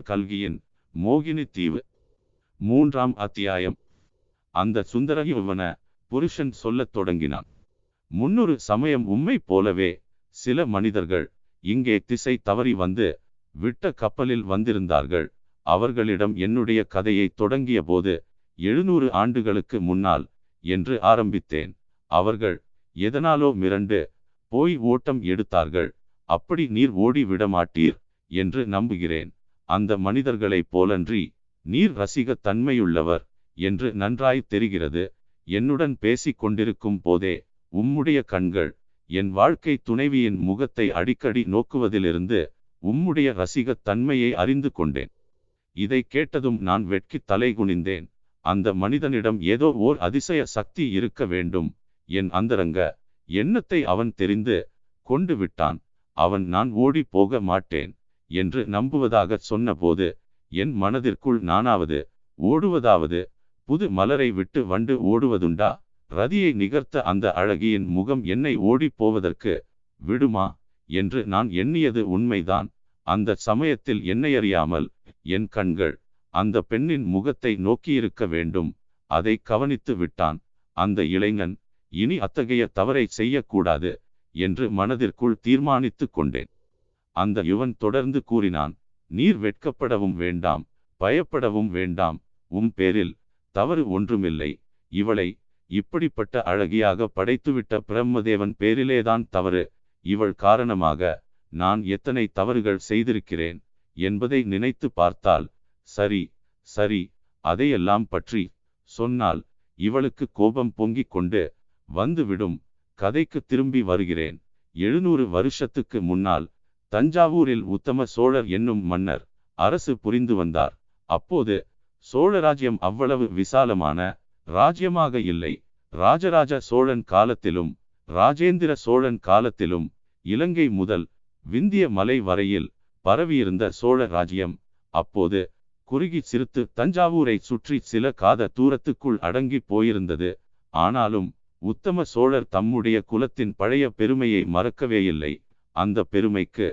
அமரர் கல்கியின் மோகினி தீவு. மூன்றாம் அத்தியாயம். அந்த சுந்தர யுவன புருஷன் சொல்லத் தொடங்கினான். முன்னொரு சமயம் உம்மை போலவே சில மனிதர்கள் இங்கே திசை தவறி வந்து விட்ட கப்பலில் வந்திருந்தார்கள். அவர்களிடம் என்னுடைய கதையை தொடங்கிய போது எழுநூறு ஆண்டுகளுக்கு முன்னால் என்று ஆரம்பித்தேன். அவர்கள் எதனாலோ மிரண்டு போய் ஓட்டம் எடுத்தார்கள். அப்படி நீர் ஓடி விட மாட்டீர் என்று நம்புகிறேன். அந்த மனிதர்களைப் போலன்றி நீர் ரசிகத் தன்மையுள்ளவர் என்று நன்றாய் தெரிகிறது. என்னுடன் பேசிக் கொண்டிருக்கும் போதே உம்முடைய கண்கள் என் வாழ்க்கை துணைவியின் முகத்தை அடிக்கடி நோக்குவதிலிருந்து உம்முடைய ரசிகத் தன்மையை அறிந்து கொண்டேன். இதை கேட்டதும் நான் வெட்கி தலை குனிந்தேன் அந்த மனிதனிடம் ஏதோ ஓர் அதிசய சக்தி இருக்க வேண்டும். என் அந்தரங்க எண்ணத்தை அவன் தெரிந்து கொண்டு விட்டான். அவன் நான் ஓடி போக மாட்டேன். என்று நம்புவதாக சொன்னபோது என் மனதிற்குள் நானாவது ஓடுவதாவது புது மலரை விட்டு வண்டு ஓடுவதுண்டா? ரதியை நிகர்த்த அந்த அழகியின் முகம் என்னை ஓடிப் போவதற்கு விடுமா? என்று நான் எண்ணியது உண்மைதான். அந்த சமயத்தில் என்னையறியாமல் என் கண்கள் அந்த பெண்ணின் முகத்தை நோக்கியிருக்க வேண்டும். அதை கவனித்து விட்டான். அந்த இளைஞன் இனி அத்தகைய தவறை செய்யக்கூடாது என்று மனதிற்குள் தீர்மானித்து கொண்டேன். அந்த யுவன் தொடர்ந்து கூறினான் நீர் வெட்கப்படவும் வேண்டாம் பயப்படவும் வேண்டாம் உம் பேரில் தவறு ஒன்றுமில்லை. இவளை இப்படிப்பட்ட அழகியாக படைத்துவிட்ட பிரம்மதேவன் பேரிலேதான் தவறு. இவள் காரணமாக நான் எத்தனை தவறுகள் செய்திருக்கிறேன் என்பதை நினைத்து பார்த்தால் சரி சரி அதையெல்லாம் பற்றி சொன்னால் இவளுக்கு கோபம் பொங்கிக் கொண்டு வந்துவிடும். கதைக்கு திரும்பி வருகிறேன். எழுநூறு வருஷத்துக்கு முன்னால் தஞ்சாவூரில் உத்தம சோழர் என்னும் மன்னர் அரசு புரிந்து வந்தார். அப்போது சோழராஜ்யம் அவ்வளவு விசாலமான ராஜ்யமாக இல்லை. ராஜராஜ சோழன் காலத்திலும் ராஜேந்திர சோழன் காலத்திலும் இலங்கை முதல் விந்திய மலை வரையில் பரவியிருந்த சோழ ராஜ்யம். அப்போது குறுகி சிறுத்து தஞ்சாவூரை சுற்றி சில காத தூரத்துக்குள் அடங்கி போயிருந்தது. ஆனாலும் உத்தம சோழர் தம்முடைய குலத்தின் பழைய பெருமையை மறக்கவே இல்லை. அந்த பெருமைக்கு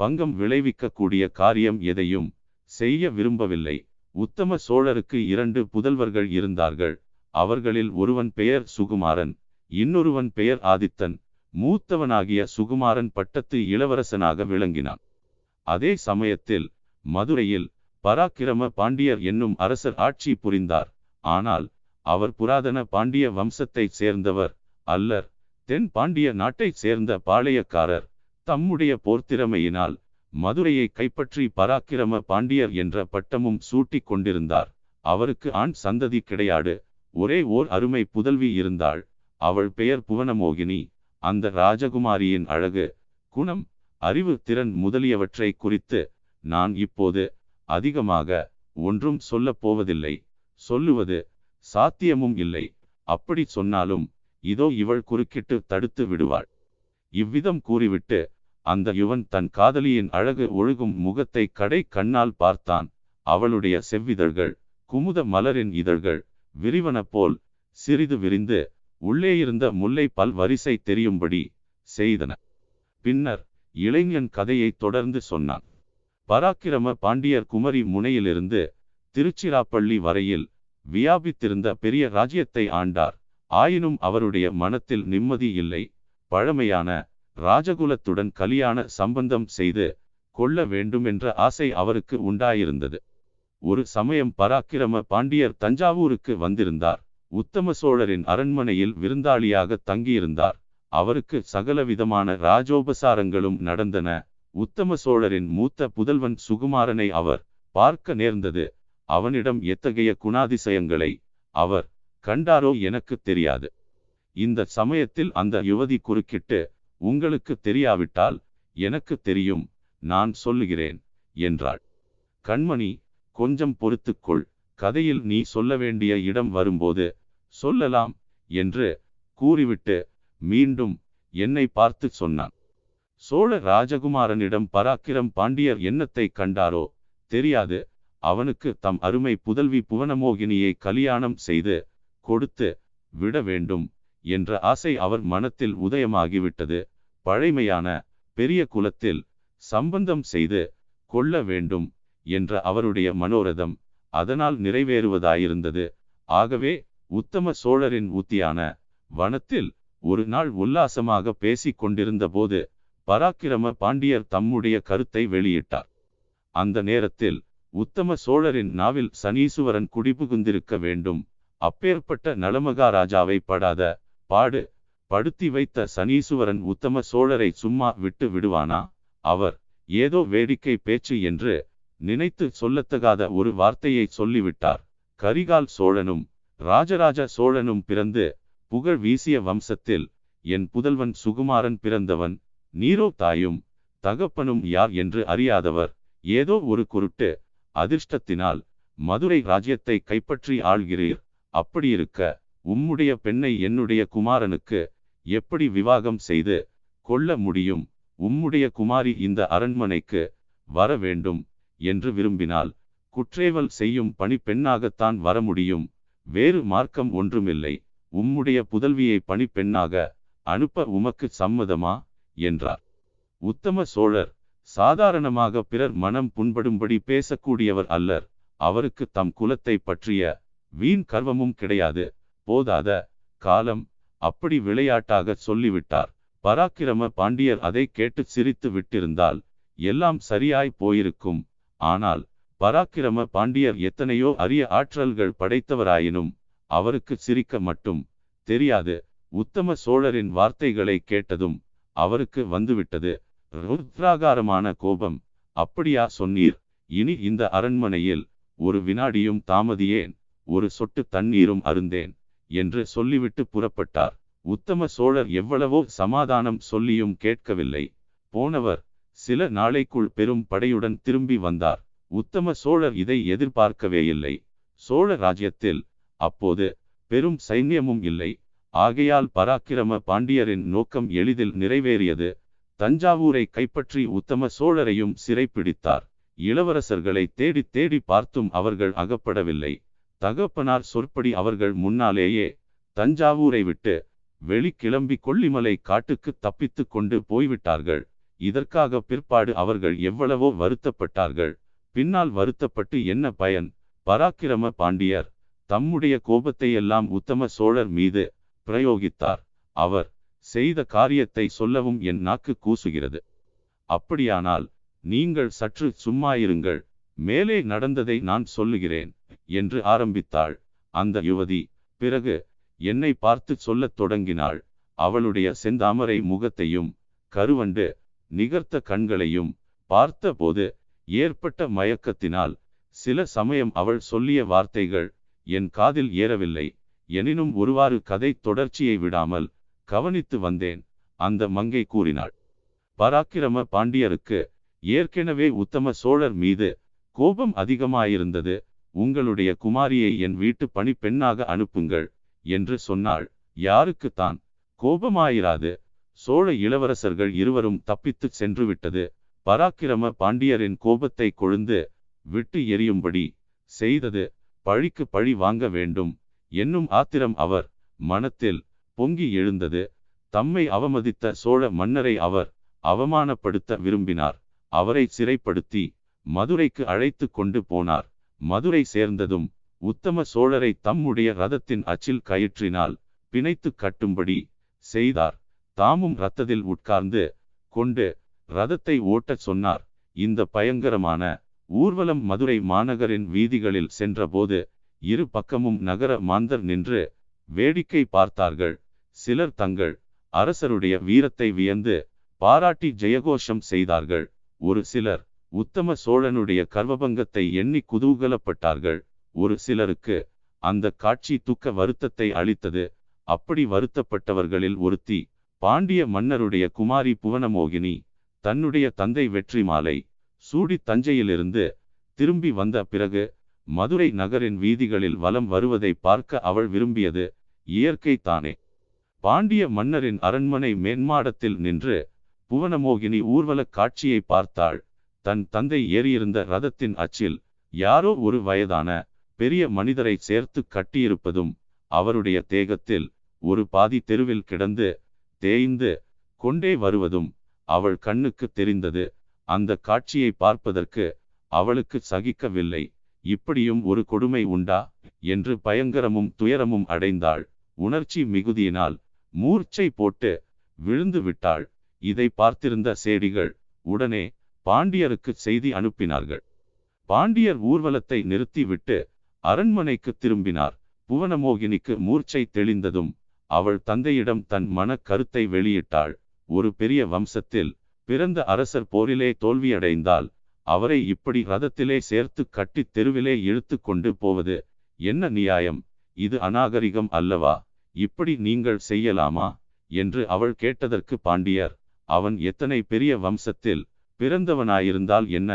பங்கம் விளைவிக்கக்கூடிய காரியம் எதையும் செய்ய விரும்பவில்லை. உத்தம சோழருக்கு இரண்டு புதல்வர்கள் இருந்தார்கள். அவர்களில் ஒருவன் பெயர் சுகுமாரன் இன்னொருவன் பெயர் ஆதித்தன். மூத்தவனாகிய சுகுமாரன் பட்டத்து இளவரசனாக விளங்கினான். அதே சமயத்தில் மதுரையில் பராக்கிரம பாண்டியர் என்னும் அரசர் ஆட்சி புரிந்தார். ஆனால் அவர் புராதன பாண்டிய வம்சத்தைச் சேர்ந்தவர் அல்லர். தென் பாண்டிய நாட்டைச் சேர்ந்த பாளையக்காரர். தம்முடைய போர்த்திறமையினால் மதுரையை கைப்பற்றி பராக்கிரம பாண்டியர் என்ற பட்டமும் சூட்டிக் கொண்டிருந்தார். அவருக்கு ஆண் சந்ததி கிடையாது. ஒரே ஓர் அருமை புதல்வி இருந்தாள். அவள் பெயர் புவனமோகினி. அந்த ராஜகுமாரியின் அழகு குணம் அறிவு திறன் முதலியவற்றை குறித்து நான் இப்போது அதிகமாக ஒன்றும் சொல்லப் போவதில்லை. சொல்லுவது சாத்தியமும் இல்லை. அப்படி சொன்னாலும் இதோ இவள் குறுக்கிட்டு தடுத்து விடுவாள். இவ்விதம் கூறிவிட்டு அந்த யுவன் தன் காதலியின் அழகு ஒழுகும் முகத்தை கடை கண்ணால் பார்த்தான். அவளுடைய செவ்விதழ்கள் குமுத மலரின் இதழ்கள் விரிவன போல் சிறிது விரிந்து உள்ளே இருந்த முல்லை பல் வரிசை தெரியும்படி செய்தன. பின்னர் இளைஞன் கதையை தொடர்ந்து சொன்னான். பராக்கிரம பாண்டியர் குமரி முனையிலிருந்து திருச்சிராப்பள்ளி வரையில் வியாபித்திருந்த பெரிய ராஜ்யத்தை ஆண்டார். ஆயினும் அவருடைய மனத்தில் நிம்மதி இல்லை. பழமையான ராஜகுலத்துடன் கலியான சம்பந்தம் செய்து கொள்ள வேண்டுமென்ற ஆசை அவருக்கு உண்டாயிருந்தது. ஒரு சமயம் பராக்கிரம பாண்டியர் தஞ்சாவூருக்கு வந்திருந்தார். உத்தம சோழரின் அரண்மனையில் விருந்தாளியாக தங்கியிருந்தார். அவருக்கு சகலவிதமான ராஜோபசாரங்களும் நடந்தன. உத்தம சோழரின் மூத்த புதல்வன் சுகுமாரனை அவர் பார்க்க நேர்ந்தது. அவனிடம் எத்தகைய குணாதிசயங்களை அவர் கண்டாரோ எனக்கு தெரியாது. இந்த சமயத்தில் அந்த யுவதி குறுக்கிட்டு உங்களுக்கு தெரியாவிட்டால் எனக்கு தெரியும் நான் சொல்லுகிறேன் என்றாள். கண்மணி கொஞ்சம் பொறுத்துக்கொள். கதையில் நீ சொல்ல வேண்டிய இடம் வரும்போது சொல்லலாம் என்று கூறிவிட்டு மீண்டும் என்னை பார்த்து சொன்னான். சோழ ராஜகுமாரனிடம் பராக்கிரம் பாண்டியர் எண்ணத்தை கண்டாரோ தெரியாது. அவனுக்கு தம் அருமை புதல்வி புவனமோகினியை கலியாணம் செய்து கொடுத்து விட வேண்டும். என்ற ஆசை அவர் மனத்தில் உதயமாகிவிட்டது. பழைமையான பெரிய குலத்தில் சம்பந்தம் செய்து கொள்ள வேண்டும் என்ற அவருடைய மனோரதம் அதனால் நிறைவேறுவதாயிருந்தது. ஆகவே உத்தம சோழரின் உத்தியான வனத்தில் ஒரு நாள் உல்லாசமாக பேசிக் கொண்டிருந்த போது பராக்கிரம பாண்டியர் தம்முடைய கருத்தை வெளியிட்டார். அந்த நேரத்தில் உத்தம சோழரின் நாவில் சனீசுவரன் குடிபுகுந்திருக்க வேண்டும். அப்பேற்பட்ட நலமகாராஜாவை படாத பாடு. படுத்தி வைத்த சனீசுவரன் உத்தம சோழரை சும்மா விட்டு விடுவானா? அவர் ஏதோ வேடிக்கை பேச்சு என்று நினைத்து சொல்லத்தகாத ஒரு வார்த்தையை சொல்லிவிட்டார். கரிகால் சோழனும் ராஜராஜ சோழனும் பிறந்து புகழ் வீசிய வம்சத்தில் என் புதல்வன் சுகுமாரன் பிறந்தவன் நீரோ தாயும் தகப்பனும் யார் என்று அறியாதவர். ஏதோ ஒரு குருட்டு அதிர்ஷ்டத்தினால் மதுரை ராஜ்யத்தை கைப்பற்றி ஆள்கிறீர். அப்படியிருக்க உம்முடைய பெண்ணை என்னுடைய குமாரனுக்கு எப்படி விவாகம் செய்து கொள்ள முடியும்? உம்முடைய குமாரி இந்த அரண்மனைக்கு வர வேண்டும் என்று விரும்பினால் குற்றேவல் செய்யும் பணி பெண்ணாகத்தான் வர முடியும். வேறு மார்க்கம் ஒன்றுமில்லை. உம்முடைய புதல்வியை பணி பெண்ணாக அனுப்ப உமக்கு சம்மதமா? என்றார். உத்தம சோழர் சாதாரணமாக பிறர் மனம் புண்படும்படி பேசக்கூடியவர் அல்லர். அவருக்கு தம் குலத்தை பற்றிய வீண் கர்வமும் கிடையாது. போதாத காலம் அப்படி விளையாட்டாக சொல்லிவிட்டார். பராக்கிரம பாண்டியர் அதை கேட்டு சிரித்து விட்டிருந்தால் எல்லாம் சரியாய் போயிருக்கும். ஆனால் பராக்கிரம பாண்டியர் எத்தனையோ அரிய ஆற்றல்கள் படைத்தவராயினும் அவருக்கு சிரிக்க மட்டும் தெரியாது. உத்தம சோழரின் வார்த்தைகளை கேட்டதும் அவருக்கு வந்துவிட்டது. ருத்ராகாரமான கோபம் அப்படியா சொன்னீர். இனி இந்த அரண்மனையில் ஒரு வினாடியும் தாமதியேன். ஒரு சொட்டு தண்ணீரும் அருந்தேன். என்று சொல்லிவிட்டு புறப்பட்டார். உத்தம சோழர் எவ்வளவோ சமாதானம் சொல்லியும் கேட்கவில்லை. போனவர் சில நாளைக்குள் பெரும் படையுடன் திரும்பி வந்தார். உத்தம சோழர் இதை எதிர்பார்க்கவே இல்லை. சோழ ராஜ்யத்தில் அப்போது பெரும் சைன்யமும் இல்லை. ஆகையால் பராக்கிரம பாண்டியரின் நோக்கம் எளிதில் நிறைவேறியது. தஞ்சாவூரை கைப்பற்றி உத்தம சோழரையும் சிறைப்பிடித்தார். இளவரசர்களை தேடி தேடி பார்த்தும் அவர்கள் அகப்படவில்லை. தகப்பனார் சொற்படி அவர்கள் முன்னாலேயே தஞ்சாவூரை விட்டு வெளிக்கிளம்பி கொல்லிமலை காட்டுக்கு தப்பித்து கொண்டு போய்விட்டார்கள். இதற்காக பிற்பாடு அவர்கள் எவ்வளவோ வருத்தப்பட்டார்கள். பின்னால் வருத்தப்பட்டு என்ன பயன்? பராக்கிரம பாண்டியர் தம்முடைய கோபத்தையெல்லாம் உத்தம சோழர் மீது பிரயோகித்தார். அவர் செய்த காரியத்தை சொல்லவும் என் நாக்கு கூசுகிறது. அப்படியானால் நீங்கள் சற்று சும்மாயிருங்கள். மேலே நடந்ததை நான் சொல்லுகிறேன். என்று ஆரம்பித்தாள். அந்த யுவதி பிறகு என்னை பார்த்து சொல்லத் தொடங்கினாள். அவளுடைய செந்தாமரை முகத்தையும் கருவண்டு நிகர்த்த கண்களையும் பார்த்தபோது ஏற்பட்ட மயக்கத்தினால் சில சமயம் அவள் சொல்லிய வார்த்தைகள் என் காதில் ஏறவில்லை. எனினும் ஒருவாறு கதை தொடர்ச்சியை விடாமல் கவனித்து வந்தேன் அந்த மங்கை கூறினாள். பராக்கிரம பாண்டியருக்கு ஏற்கனவே உத்தம சோழர் மீது கோபம் அதிகமாயிருந்தது. உங்களுடைய குமாரியை என் வீட்டு பணி பெண்ணாக அனுப்புங்கள் என்று சொன்னாள். யாருக்குத்தான்? கோபமாயிராது. சோழ இளவரசர்கள் இருவரும் தப்பித்து சென்று விட்டது பராக்கிரம பாண்டியரின் கோபத்தை கொழுந்து விட்டு எரியும்படி செய்தது. பழிக்கு பழி வாங்க வேண்டும். என்னும் ஆத்திரம் அவர் மனத்தில் பொங்கி எழுந்தது. தம்மை அவமதித்த சோழ மன்னரை அவர் அவமானப்படுத்த விரும்பினார். அவரை சிறைப்படுத்தி மதுரைக்கு அழைத்து கொண்டு போனார். மதுரை சேர்ந்ததும் உத்தம சோழரை தம்முடைய ரதத்தின் அச்சில் கயிற்றினால் பிணைத்து கட்டும்படி செய்தார். தாமும் ரத்தத்தில் உட்கார்ந்து கொண்டு ரதத்தை ஓட்டச் சொன்னார். இந்த பயங்கரமான ஊர்வலம் மதுரை மாநகரின் வீதிகளில் சென்றபோது இரு பக்கமும் நகர மாந்தர் நின்று வேடிக்கை பார்த்தார்கள். சிலர் தங்கள் அரசருடைய வீரத்தை வியந்து பாராட்டி ஜெயகோஷம் செய்தார்கள். ஒரு சிலர் உத்தம சோழனுடைய கர்வபங்கத்தை எண்ணி குதூகலப்பட்டார்கள். ஒரு சிலருக்கு அந்த காட்சி துக்க வருத்தத்தை அளித்தது. அப்படி வருத்தப்பட்டவர்களில் ஒருத்தி பாண்டிய மன்னருடைய குமாரி புவனமோகினி தன்னுடைய தந்தை வெற்றி மாலை சூடி தஞ்சையிலிருந்து திரும்பி வந்த பிறகு மதுரை நகரின் வீதிகளில் வலம் வருவதை பார்க்க அவள் விரும்பியது இயற்கை தானே. பாண்டிய மன்னரின் அரண்மனை மேன்மாடத்தில் நின்று புவனமோகினி ஊர்வலக் காட்சியை பார்த்தாள். தன் தந்தை ஏறியிருந்த ரதத்தின் அச்சில் யாரோ ஒரு வயதான பெரிய மனிதரை சேர்த்து கட்டியிருப்பதும் அவருடைய தேகத்தில் ஒரு பாதி தெருவில் கிடந்து தேய்ந்து கொண்டே வருவதும் அவள் கண்ணுக்கு தெரிந்தது. அந்த காட்சியை பார்ப்பதற்கு அவளுக்கு சகிக்கவில்லை. இப்படியும் ஒரு கொடுமை உண்டா? என்று பயங்கரமும் துயரமும் அடைந்தாள். உணர்ச்சி மிகுதியினால் மூர்ச்சை போட்டு விழுந்து விட்டாள். இதை பார்த்திருந்த சேடிகள் உடனே பாண்டியருக்கு செய்தி அனுப்பினார்கள். பாண்டியர் ஊர்வலத்தை நிறுத்திவிட்டு அரண்மனைக்கு திரும்பினார். புவனமோகினிக்கு மூர்ச்சை தெளிந்ததும் அவள் தந்தையிடம் தன் மன கருத்தை வெளியிட்டாள். ஒரு பெரிய வம்சத்தில் பிறந்த அரசர் போரிலே தோல்வியடைந்தால் அவரை இப்படி ரதத்திலே சேர்த்து கட்டி தெருவிலே இழுத்து கொண்டு போவது என்ன நியாயம்? இது அநாகரிகம் அல்லவா? இப்படி நீங்கள் செய்யலாமா? என்று அவள் கேட்டதற்கு பாண்டியர் அவன் எத்தனை பெரிய வம்சத்தில் பிறந்தவனாயிருந்தால் என்ன?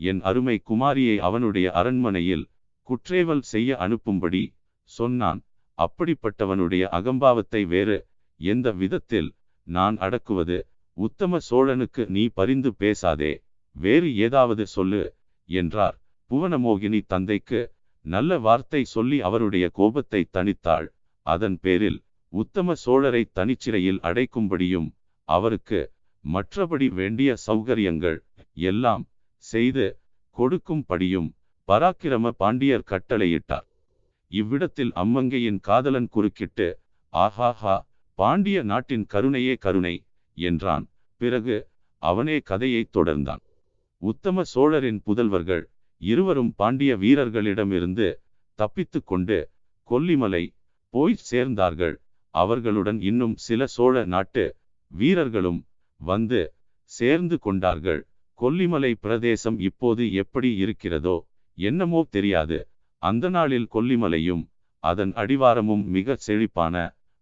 என் அருமை குமாரியை அவனுடைய அரண்மனையில் குற்றேவல் செய்ய அனுப்பும்படி சொன்னான். அப்படிப்பட்டவனுடைய அகம்பாவத்தை வேறு எந்த விதத்தில் நான் அடக்குவது? உத்தம சோழனுக்கு நீ பரிந்து பேசாதே. வேறு ஏதாவது சொல்லு என்றார். புவனமோகினி தந்தைக்கு நல்ல வார்த்தை சொல்லி அவருடைய கோபத்தை தணித்தாள். அதன் பேரில் உத்தம சோழரை தனிச்சிறையில் அடைக்கும்படியும் அவருக்கு மற்றபடி வேண்டிய சௌகரியங்கள் எல்லாம் செய்து கொடுக்கும்படியும் பராக்கிரம பாண்டியர் கட்டளையிட்டார். இவ்விடத்தில் அம்மங்கையின் காதலன் குறுக்கிட்டு ஆஹாஹா பாண்டிய நாட்டின் கருணையே கருணை என்றான். பிறகு அவனே கதையை தொடர்ந்தான். உத்தம சோழரின் புதல்வர்கள் இருவரும் பாண்டிய வீரர்களிடமிருந்து தப்பித்து கொண்டு கொல்லிமலை போய் சேர்ந்தார்கள். அவர்களுடன் இன்னும் சில சோழ நாட்டு வீரர்களும் வந்து சேர்ந்து கொண்டார்கள். கொல்லிமலை பிரதேசம் இப்போது எப்படி இருக்கிறதோ என்னமோ தெரியாது. அந்த நாளில் கொல்லிமலையும் அதன் அடிவாரமும் மிக செழிப்பான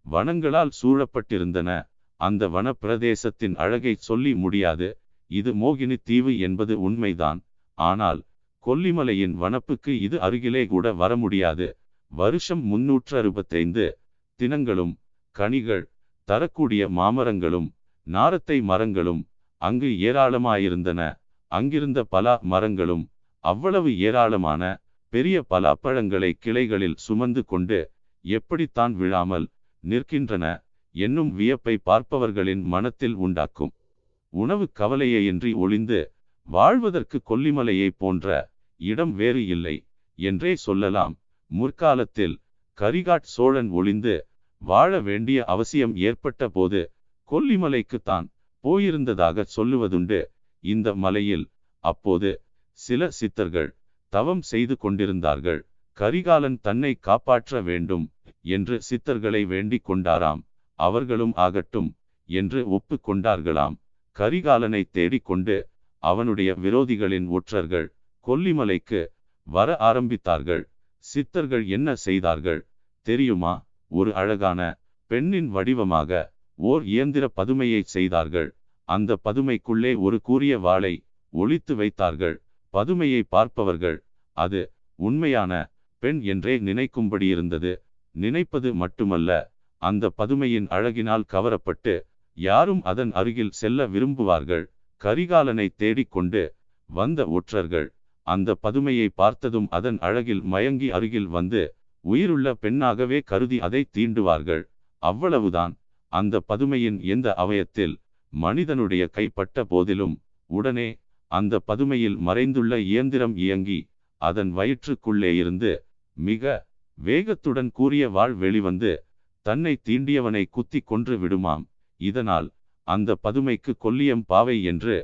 வனங்களால் சூழப்பட்டிருந்தன. அந்த வன பிரதேசத்தின் அழகை சொல்லி முடியாது. இது மோகினி தீவு என்பது உண்மைதான். ஆனால் கொல்லிமலையின் வனப்புக்கு இது அருகிலே கூட வர முடியாது. வருஷம் முன்னூற்று அறுபத்தைந்து தினங்களும் கனிகள் தரக்கூடிய மாமரங்களும் நாரத்தை மரங்களும் அங்கு ஏராளமாயிருந்தன. அங்கிருந்த பலா மரங்களும் அவ்வளவு ஏராளமான பெரிய பலாப்பழங்களை கிளைகளில் சுமந்து கொண்டு எப்படித்தான் விழாமல் நிற்கின்றன என்னும் வியப்பை பார்ப்பவர்களின் மனத்தில் உண்டாக்கும். உணவு கவலையின்றி ஒளிந்து வாழ்வதற்கு கொல்லிமலையை போன்ற இடம் வேறு இல்லை என்றே சொல்லலாம். முற்காலத்தில் கரிகாட் சோழன் ஒளிந்து வாழ வேண்டிய அவசியம் ஏற்பட்ட போது கொல்லிமலைக்குத்தான் போயிருந்ததாக சொல்லுவதுண்டு. இந்த மலையில் அப்போது சில சித்தர்கள் தவம் செய்து கொண்டிருந்தார்கள். கரிகாலன் தன்னை காப்பாற்ற வேண்டும் என்று சித்தர்களை வேண்டிக் கொண்டாராம். அவர்களும் ஆகட்டும் என்று ஒப்பு கொண்டார்களாம். கரிகாலனை தேடிக்கொண்டு அவனுடைய விரோதிகளின் ஒற்றர்கள் கொல்லிமலைக்கு வர ஆரம்பித்தார்கள். சித்தர்கள் என்ன செய்தார்கள்? தெரியுமா? ஒரு அழகான பெண்ணின் வடிவமாக ஓர் இயந்திர பதுமையை செய்தார்கள். அந்த பதுமைக்குள்ளே ஒரு கூரிய வாளை ஒளித்து வைத்தார்கள். பதுமையை பார்ப்பவர்கள் அது உண்மையான பெண் என்றே நினைக்கும்படி இருந்தது. நினைப்பது மட்டுமல்ல அந்த பதுமையின் அழகினால் கவரப்பட்டு யாரும் அதன் அருகில் செல்ல விரும்புவார்கள். கரிகாலனை தேடிக்கொண்டு வந்த ஒற்றர்கள் அந்த பதுமையை பார்த்ததும் அதன் அழகில் மயங்கி அருகில் வந்து உயிருள்ள பெண்ணாகவே கருதி அதை தீண்டுவார்கள். அவ்வளவுதான். அந்த பதுமையின் எந்த அவயத்தில் மனிதனுடைய கைப்பட்ட போதிலும் உடனே அந்த பதுமையில் மறைந்துள்ள இயந்திரம் இயங்கி அதன் வயிற்றுக்குள்ளே இருந்து மிக வேகத்துடன் கூறிய வாழ் வெளிவந்து தன்னை தீண்டியவனை குத்தி கொன்று விடுமாம். இதனால் அந்த பதுமைக்கு கொல்லியம் பாவை என்று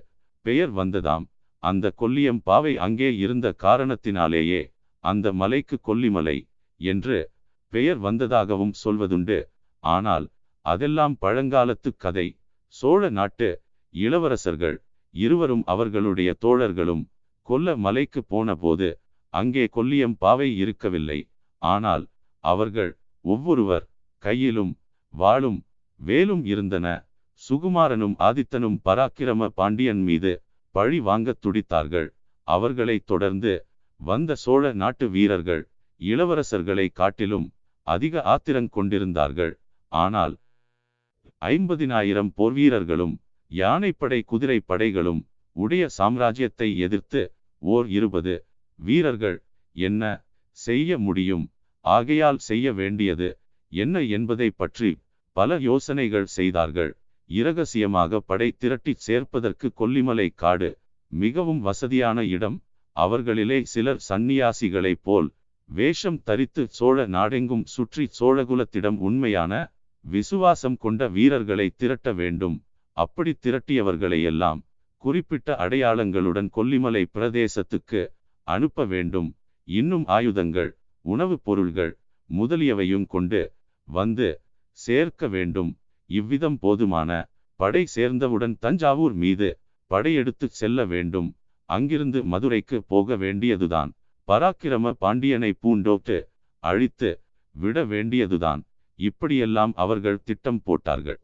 பெயர் வந்ததாம். அந்த கொல்லியம் பாவை அங்கே இருந்த காரணத்தினாலேயே அந்த மலைக்கு கொல்லிமலை என்று பெயர் வந்ததாகவும் சொல்வதுண்டு. ஆனால் அதெல்லாம் பழங்காலத்து கதை. சோழ நாட்டு இளவரசர்கள் இருவரும் அவர்களுடைய தோழர்களும் கொல்ல மலைக்கு போனபோது அங்கே கொல்லியம் பாவை இருக்கவில்லை. ஆனால் அவர்கள் ஒவ்வொருவர் கையிலும் வாளும் வேலும் இருந்தன. சுகுமாரனும் ஆதித்தனும் பராக்கிரம பாண்டியன் மீது பழி வாங்கத் துடித்தார்கள். அவர்களை தொடர்ந்து வந்த சோழ நாட்டு வீரர்கள் இளவரசர்களை காட்டிலும் அதிக ஆத்திரங் கொண்டிருந்தார்கள். ஆனால் ஐம்பதினாயிரம் போர்வீரர்களும் யானைப்படை குதிரை படைகளும் உடைய சாம்ராஜ்யத்தை எதிர்த்து ஓர் இருபது வீரர்கள் என்ன செய்ய முடியும்? ஆகையால் செய்ய வேண்டியது என்ன என்பதை பற்றி பல யோசனைகள் செய்தார்கள். இரகசியமாக படை திரட்டிச் சேர்ப்பதற்கு கொல்லிமலை காடு மிகவும் வசதியான இடம். அவர்களிலே சிலர் சந்நியாசிகளைப் போல் வேஷம் தரித்து சோழ நாடெங்கும் சுற்றி சோழகுலத்திடம் உண்மையான விசுவாசம் கொண்ட வீரர்களை திரட்ட வேண்டும். அப்படி திரட்டியவர்களையெல்லாம் குறிப்பிட்ட அடையாளங்களுடன் கொல்லிமலை பிரதேசத்துக்கு அனுப்ப வேண்டும். இன்னும் ஆயுதங்கள் உணவுப் பொருள்கள் முதலியவையும் கொண்டு வந்து சேர்க்க வேண்டும். இவ்விதம் போதுமான படை சேர்ந்தவுடன் தஞ்சாவூர் மீது படையெடுத்து செல்ல வேண்டும். அங்கிருந்து மதுரைக்கு போக வேண்டியதுதான். பராக்கிரம பாண்டியனை பூண்டோட்டு அழித்து விட வேண்டியதுதான். இப்படியெல்லாம் அவர்கள் திட்டம் போட்டார்கள்.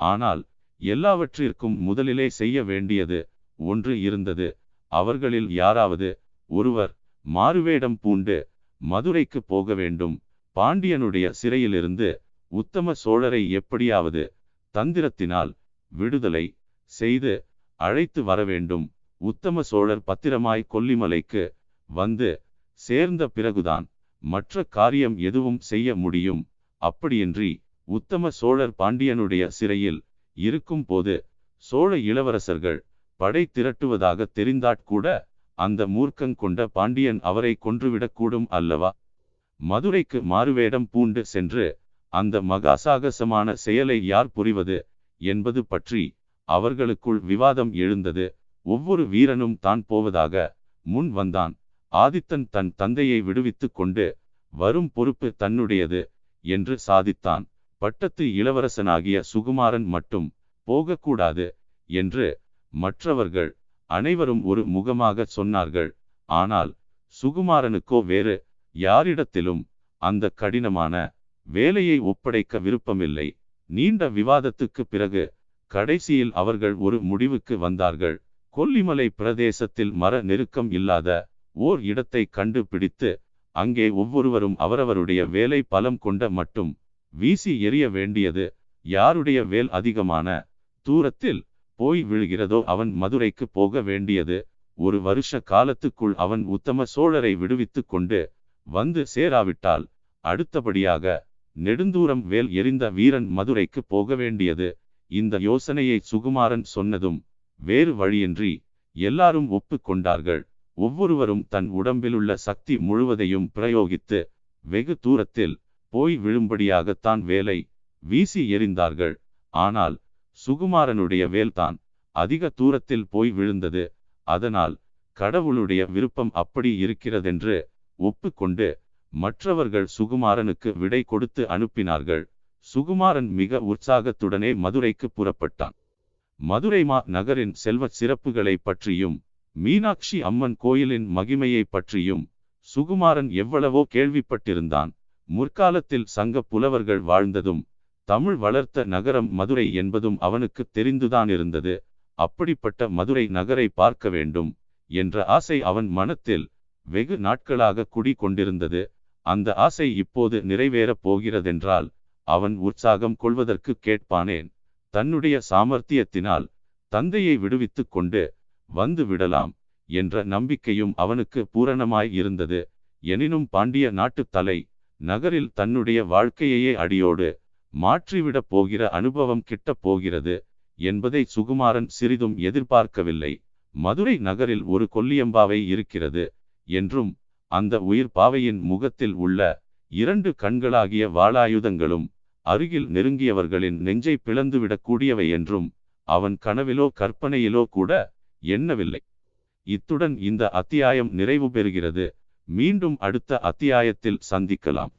ஆனால் எல்லாவற்றிற்கும் முதலிலே செய்ய வேண்டியது ஒன்று இருந்தது. அவர்களில் யாராவது ஒருவர் மாறுவேடம் பூண்டு மதுரைக்கு போக வேண்டும் பாண்டியனுடைய சிறையிலிருந்து உத்தம சோழரை எப்படியாவது தந்திரத்தினால் விடுதலை செய்து அழைத்து வர வேண்டும் உத்தம சோழர் பத்திரமாய் கொல்லிமலைக்கு வந்து சேர்ந்த பிறகுதான் மற்ற காரியம் எதுவும் செய்ய முடியும் அப்படியின்றி உத்தம சோழர் பாண்டியனுடைய சிறையில் இருக்கும் போது சோழ இளவரசர்கள் படை திரட்டுவதாக தெரிந்தாட்கூட அந்த மூர்க்கங்கொண்ட பாண்டியன் அவரை கொன்றுவிடக்கூடும் அல்லவா? மதுரைக்கு மாறுவேடம் பூண்டு சென்று அந்த மகாசாகசமான செயலை யார் புரிவது என்பது பற்றி அவர்களுக்குள் விவாதம் எழுந்தது. ஒவ்வொரு வீரனும் தான் போவதாக முன் வந்தான். ஆதித்தன் தன் தந்தையை விடுவித்து கொண்டு வரும் பொறுப்பு தன்னுடையது. என்று சாதித்தான். பட்டத்து இளவரசனாகிய சுகுமாரன் மட்டும் போகக்கூடாது என்று மற்றவர்கள் அனைவரும் ஒரு முகமாக சொன்னார்கள். ஆனால் சுகுமாரனுக்கோ வேறு யாரிடத்திலும் அந்த கடினமான வேலையை ஒப்படைக்க விருப்பமில்லை. நீண்ட விவாதத்துக்கு பிறகு கடைசியில் அவர்கள் ஒரு முடிவுக்கு வந்தார்கள். கொல்லிமலை பிரதேசத்தில் மர நெருக்கம் இல்லாத ஓர் இடத்தை கண்டுபிடித்து அங்கே ஒவ்வொருவரும் அவரவருடைய வேலை பலம் கொண்ட மட்டும் வீசி எறிய வேண்டியது யாருடைய வேல் அதிகமான தூரத்தில் போய் விழுகிறதோ அவன் மதுரைக்கு போக வேண்டியது. ஒரு வருஷ காலத்துக்குள் அவன் உத்தம சோழரை விடுவித்து கொண்டு வந்து சேராவிட்டால் அடுத்தபடியாக நெடுந்தூரம் வேல் எறிந்த வீரன் மதுரைக்கு போக வேண்டியது. இந்த யோசனையை சுகுமாரன் சொன்னதும் வேறு வழியின்றி எல்லாரும் ஒப்புக்கொண்டார்கள் ஒவ்வொருவரும் தன் உடம்பிலுள்ள சக்தி முழுவதையும் பிரயோகித்து வெகு தூரத்தில் போய் விழும்படியாகத்தான் வேலை வீசி எறிந்தார்கள். ஆனால் சுகுமாரனுடைய வேல்தான் அதிக தூரத்தில் போய் விழுந்தது. அதனால் கடவுளுடைய விருப்பம் அப்படி இருக்கிறதென்று ஒப்புக்கொண்டு மற்றவர்கள் சுகுமாரனுக்கு விடை கொடுத்து அனுப்பினார்கள். சுகுமாரன் மிக உற்சாகத்துடனே மதுரைக்கு புறப்பட்டான். மதுரை மா நகரின் செல்வச் சிறப்புகளை பற்றியும் மீனாட்சி அம்மன் கோயிலின் மகிமையை பற்றியும் சுகுமாரன் எவ்வளவோ கேள்விப்பட்டிருந்தான். முற்காலத்தில் சங்க புலவர்கள் வாழ்ந்ததும் தமிழ் வளர்த்த நகரம் மதுரை என்பதும் அவனுக்கு தெரிந்துதான் இருந்தது. அப்படிப்பட்ட மதுரை நகரை பார்க்க வேண்டும் என்ற ஆசை அவன் மனத்தில் வெகு நாட்களாக குடி கொண்டிருந்தது அந்த ஆசை இப்போது நிறைவேறப் போகிறதென்றால் அவன் உற்சாகம் கொள்வதற்கு கேட்பானேன். தன்னுடைய சாமர்த்தியத்தினால் தந்தையை விடுவித்துக் கொண்டு வந்து விடலாம் என்ற நம்பிக்கையும் அவனுக்கு பூரணமாய் இருந்தது. எனினும் பாண்டிய நாட்டு தலை நகரில் தன்னுடைய வாழ்க்கையையே அடியோடு மாற்றிவிடப் போகிற அனுபவம் கிட்டப் போகிறது என்பதை சுகுமாரன் சிறிதும் எதிர்பார்க்கவில்லை. மதுரை நகரில் ஒரு கொல்லியம்பாவை இருக்கிறது என்றும் அந்த உயிர் பாவையின் முகத்தில் உள்ள இரண்டு கண்களாகிய வாளாயுதங்களும் அருகில் நெருங்கியவர்களின் நெஞ்சை பிளந்துவிடக்கூடியவை என்றும் அவன் கனவிலோ கற்பனையிலோ கூட எண்ணவில்லை. இத்துடன் இந்த அத்தியாயம் நிறைவு பெறுகிறது. மீண்டும் அடுத்த அத்தியாயத்தில் சந்திக்கலாம்.